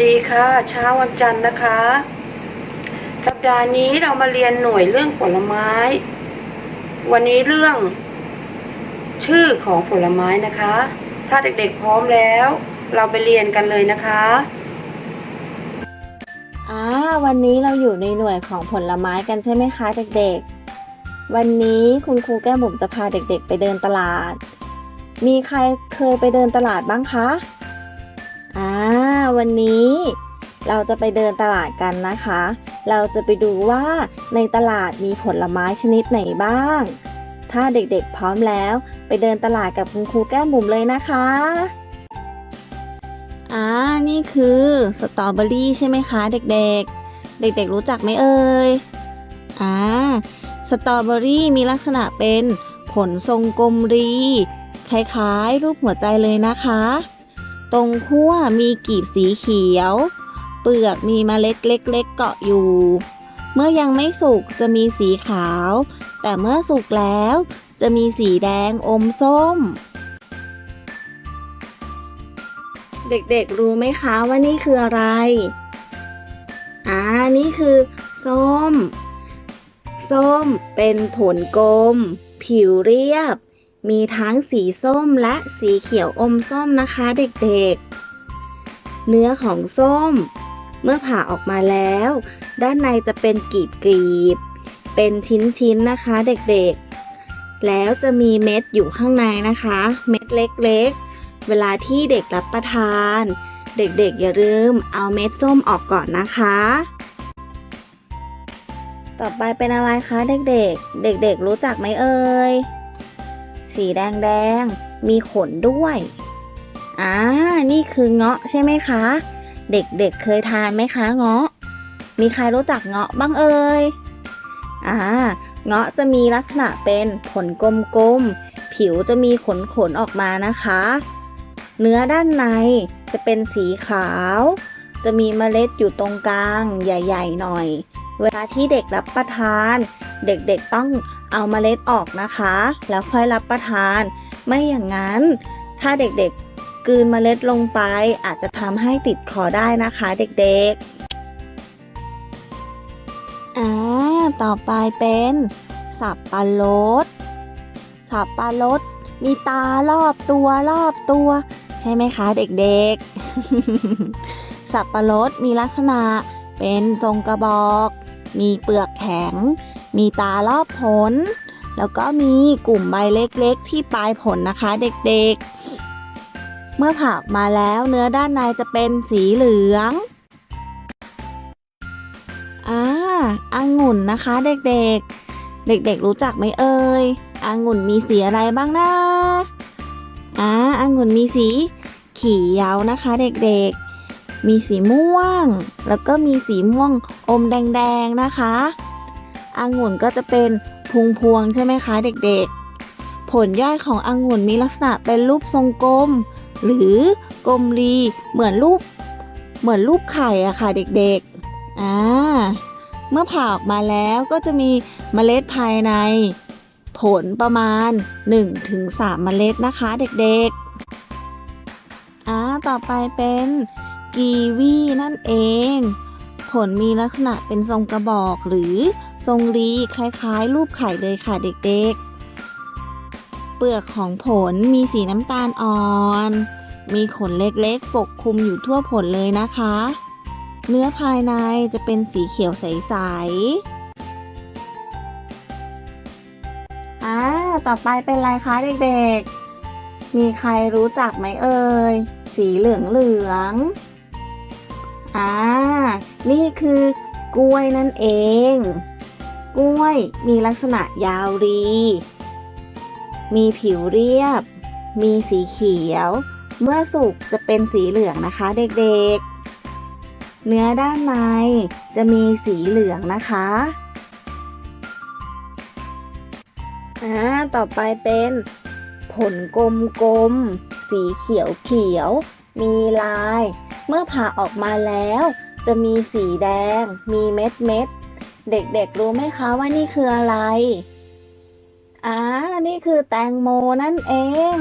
ดีค่ะ เช้าวันจันทร์นะคะ สัปดาห์นี้เรามาเรียนหน่วยเรื่องผลไม้ วันนี้เรื่อง ชื่อของผลไม้นะคะ ถ้าเด็กๆพร้อมแล้ว เราไปเรียนกันเลยนะคะอ่าวันนี้เราอยู่ในหน่วยของผลไม้กันใช่ไหมคะเด็กๆ วันนี้คุณครูแก้มบุ๋มจะพาเด็กๆ ไปเดินตลาด มีใครเคยไปเดินตลาดบ้างคะอ่า วันนี้ เราจะไปเดินตลาดกันนะคะ เราจะไปดูว่าในตลาดมีผลไม้ชนิดไหนบ้าง ถ้าเด็กๆพร้อมแล้ว ไปเดินตลาดกับคุณครูแก้มบุ๋มเลยนะคะอ่านี่คือสตรอเบอรี่ใช่ไหมคะ เด็กๆ เด็กๆรู้จักไหมเอ่ยอ่าสตรอเบอรี่มีลักษณะเป็นผลทรงกลมรี คล้ายๆ รูปหัวใจเลยนะคะ ตรงขั้วมีกีบสีเขียว เปลือกมีเมล็ดเล็กๆเกาะอยู่ เมื่อยังไม่สุกจะมีสีขาว แต่เมื่อสุกแล้วจะมีสีแดงอมส้ม เด็กๆรู้ไหมคะว่านี่คืออะไร อ่า นี่คือส้ม ส้มเป็นผลกลม ผิวเรียบ มีทั้งสีส้มและสีเขียวอมส้มนะคะเด็กๆ เนื้อของส้ม เมื่อผ่าออกมาแล้ว ด้านในจะเป็นกรีบๆเป็นชิ้นๆนะคะเด็กๆ แล้วจะมีเม็ดอยู่ข้างในนะคะ เม็ดเล็กๆ เวลาที่เด็กรับประทาน เด็กๆ อย่าลืมเอาเม็ดส้มออกก่อนนะคะ ต่อไปเป็นอะไรคะเด็กๆ เด็กๆ รู้จักไหมเอ่ย สีแดงๆมีขนด้วย อ่า นี่คือเงาะใช่ไหมคะ เด็กๆเคยทานไหมคะเงาะ มีใครรู้จักเงาะบ้างเอ่ย อ่า เงาะจะมีลักษณะเป็นผลกลมๆ ผิวจะมีขนๆออกมานะคะ เนื้อด้านในจะเป็นสีขาว จะมีเมล็ดอยู่ตรงกลางใหญ่ ๆ หน่อย เวลาที่เด็กรับประทาน เด็กๆต้อง เอาเมล็ดออกนะคะ แล้วค่อยรับประทาน ไม่อย่างนั้น ถ้าเด็กๆกืนเมล็ดลงไป อาจจะทำให้ติดคอได้นะคะเด็กๆอ่าต่อไปเป็นสับปะรดสับปะรดมีตารอบตัวรอบตัว ใช่ไหมคะเด็กๆ สับปะรดมีลักษณะเป็นทรงกระบอก มีเปลือกแข็ง มีตารอบผล แล้วก็มีกลุ่มใบเล็กๆ ที่ปลายผลนะคะเด็กๆ เมื่อผ่าออกมาแล้วเนื้อด้านในจะเป็นสีเหลืองอ่าองุ่นนะคะเด็กๆ เด็กๆ รู้จักไหมเอ่ยองุ่นมีสีอะไรบ้างนะอ่าองุ่นมีสีเขียวนะคะเด็กๆ มีสีม่วง แล้วก็มีสีม่วงอมแดงๆนะคะ องุ่นก็จะเป็นพวงพวงใช่ไหมคะเด็กๆ ผลย่อยขององุ่นมีลักษณะเป็นรูปทรงกลม หรือกลมรีเหมือนรูปเหมือนรูปไข่อะค่ะเด็กๆอ่าเมื่อผ่าออกมาแล้วก็จะมีเมล็ดภายใน ผลประมาณ 1-3 เมล็ดนะคะเด็กๆอ่าต่อไปเป็นกีวีนั่นเอง ผลมีลักษณะเป็นทรงกระบอกหรือทรงรีคล้ายๆ รูปไข่เลยค่ะเด็กๆ เปลือกของผลมีสีน้ำตาลอ่อน มีขนเล็กๆ ปกคลุมอยู่ทั่วผลเลยนะคะ เนื้อภายในจะเป็นสีเขียวใสๆอ่าต่อไปเป็นอะไรคะเด็กๆมีใครรู้จักไหมเอ่ย สีเหลืองเหลืองๆอ่า นี่คือกล้วยนั่นเอง กล้วยมีลักษณะยาวรี มีผิวเรียบ มีสีเขียว เมื่อสุกจะเป็นสีเหลืองนะคะเด็กๆ เนื้อด้านในจะมีสีเหลืองนะคะอ่าต่อไปเป็นผลกลมๆ สีเขียวเขียว มีลาย เมื่อผ่าออกมาแล้ว จะมีสีแดง มีเม็ดเม็ด เด็กๆรู้ไหมคะว่านี่คืออะไร อ่า นี่คือแตงโมนั่นเอง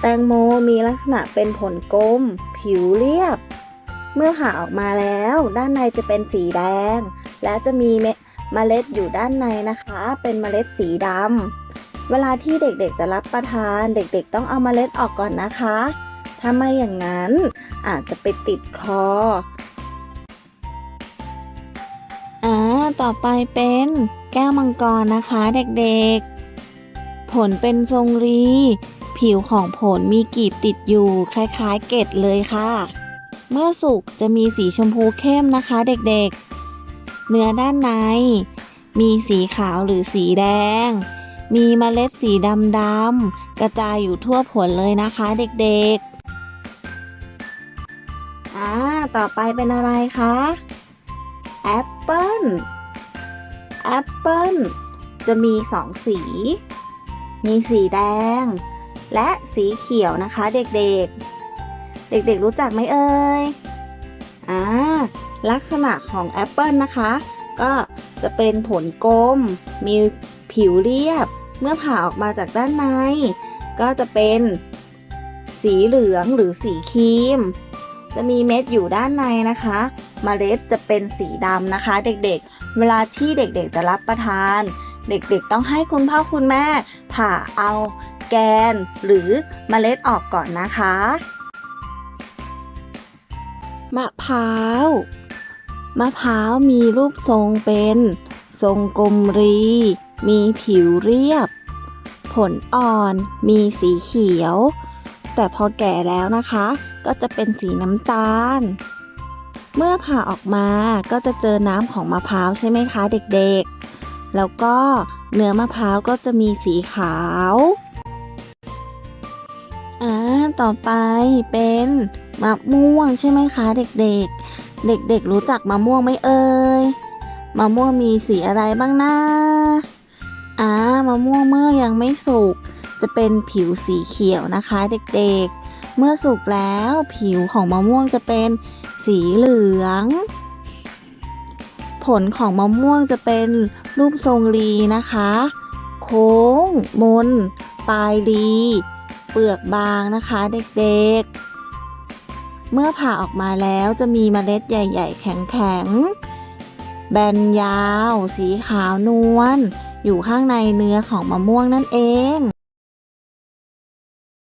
แตงโมมีลักษณะเป็นผลกลม ผิวเรียบ เมื่อผ่าออกมาแล้ว ด้านในจะเป็นสีแดง และจะมีเมเมล็ดอยู่ด้านในนะคะ เป็นเมล็ดสีดำเวลาที่เด็กๆจะรับประทาน เด็กๆต้องเอาเมล็ดออกก่อนนะคะ ถ้าไม่อย่างนั้นอาจจะไปติดคอ อ่า ต่อไปเป็นแก้วมังกรนะคะเด็กๆ ผลเป็นทรงรี ผิวของผลมีกีบติดอยู่คล้ายๆเกล็ดเลยค่ะ เมื่อสุกจะมีสีชมพูเข้มนะคะเด็กๆ เนื้อด้านใน มีสีขาวหรือสีแดง มีเมล็ดสีดำๆกระจายอยู่ทั่วผลเลยนะคะเด็กๆ อ่า ต่อไปเป็นอะไรคะแอปเปิลแอปเปิลจะมีสองสี มีสีแดง และสีเขียวนะคะเด็กๆ เด็กๆรู้จักไหมเอ่ยอ่าลักษณะของแอปเปิลนะคะ ก็จะเป็นผลกลม มีผิวเรียบ เมื่อผ่าออกมาจากด้านใน ก็จะเป็นสีเหลืองหรือสีครีม จะมีเม็ดอยู่ด้านในนะคะเมล็ดจะเป็นสีดำนะคะ เด็กๆเวลาที่เด็กๆจะรับประทาน เด็กๆต้องให้คุณพ่อคุณแม่ ผ่าเอาแกนหรือเมล็ดออกก่อนนะคะมะพร้าวมะพร้าวมีรูปทรงเป็น ทรงกลมรี มีผิวเรียบ ผลอ่อน มีสีเขียว แต่พอแก่แล้วนะคะ ก็จะเป็นสีน้ำตาล เมื่อผ่าออกมาก็จะเจอน้ำของมะพร้าวใช่ไหมคะเด็กๆ แล้วก็เนื้อมะพร้าวก็จะมีสีขาวอ่าต่อไปเป็นมะม่วงใช่ไหมคะเด็กๆ เด็กๆ รู้จักมะม่วงไหมเอ่ยมะม่วงมีสีอะไรบ้างนะอ่ามะม่วงเมื่อยังไม่สุก จะเป็นผิวสีเขียวนะคะเด็กๆ เมื่อสุกแล้วผิวของมะม่วงจะเป็นสีเหลือง ผลของมะม่วงจะเป็นรูปทรงรีนะคะ โค้ง มน ปลายรีเปลือกบางนะคะเด็กๆ เมื่อผ่าออกมาแล้วจะมีเมล็ดใหญ่ ๆ แข็งๆ แบนยาว สีขาวนวลอยู่ข้างในเนื้อของมะม่วงนั่นเอง